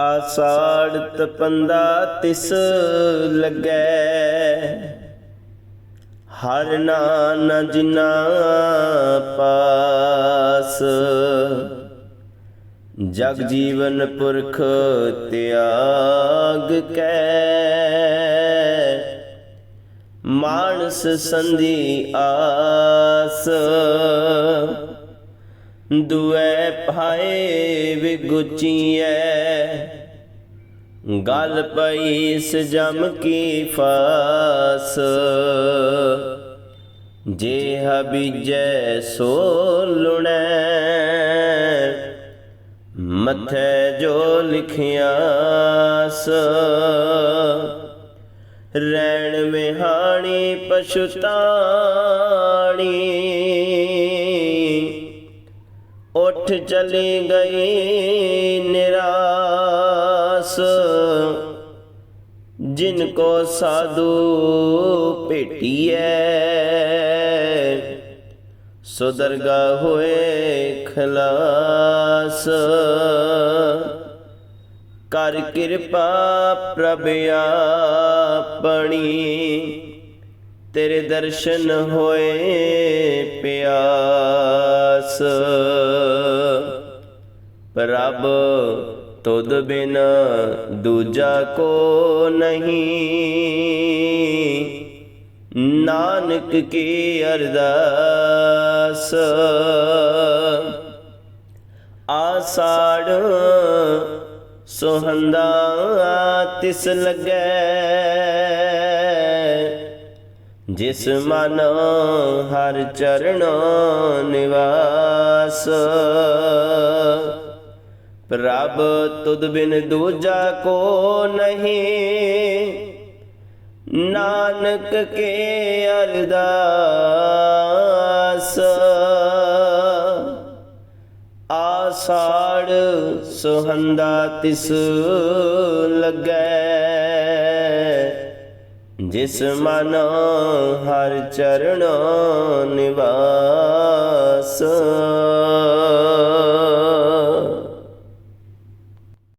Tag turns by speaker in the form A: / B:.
A: ਆਸਾੜ ਤਪੰਦਾ ਤਿਸ ਲੱਗੈ। ਹਰ ਨਾ ਜਿਨਾ ਪਾਸ। ਜਗ ਜੀਵਨ ਪੁਰਖ ਤਿਆਗ ਕੈ। ਮਾਨਸ ਸੰਧੀ ਆਸ। ਦੁਐ ਭਾਏ ਵਿਗੁਚੀਐ ਗਲ ਪਈ ਸਜਮ ਕੀ ਫਾਸ। ਜੇ ਹਬੀਜੈ ਸੋ ਲੁਣੈ। ਮੱਥੇ ਜੋ ਲਿਖਿਆਸ। ਰੈਣ ਮਿਹਾਣੀ ਪਛੁਤਾਣੀ ਉੱਠ ਚਲੀ ਗਈ ਨਿਰਾਸ। ਜਿਨ ਕੋ ਸਾਧੂ ਭੇਟੀਐ ਸੋ ਦਰਗਾ ਹੋਏ ਖਲਾਸ। ਕਰ ਕਿਰਪਾ ਪ੍ਰਭ ਆਪਣੀ, ਤੇਰੇ ਦਰਸ਼ਨ ਹੋਏ ਤੁਧ ਬਿਨ ਦੂਜਾ ਕੋ ਨਹੀਂ। ਨਾਨਕ ਕੀ ਅਰਦਾਸ? ਆਸਾੜ ਸੁਹੰਦਾ ਤਿਸ ਲੱਗੈ। ਜਿਸ ਮਨ ਹਰ ਚਰਨ ਨਿਵਾਸ। ਪ੍ਰਭ ਤੁਧ ਬਿਨ ਦੂਜਾ ਕੋ ਨਹੀਂ। ਨਾਨਕ ਕੇ ਅਰਦਾਸ। ਆਸਾੜ ਸੁਹੰਦਾ ਤਿਸ ਲੱਗੈ। ਜਿਸ ਮਨ ਹਰ ਚਰਨ ਨਿਵਾਸ।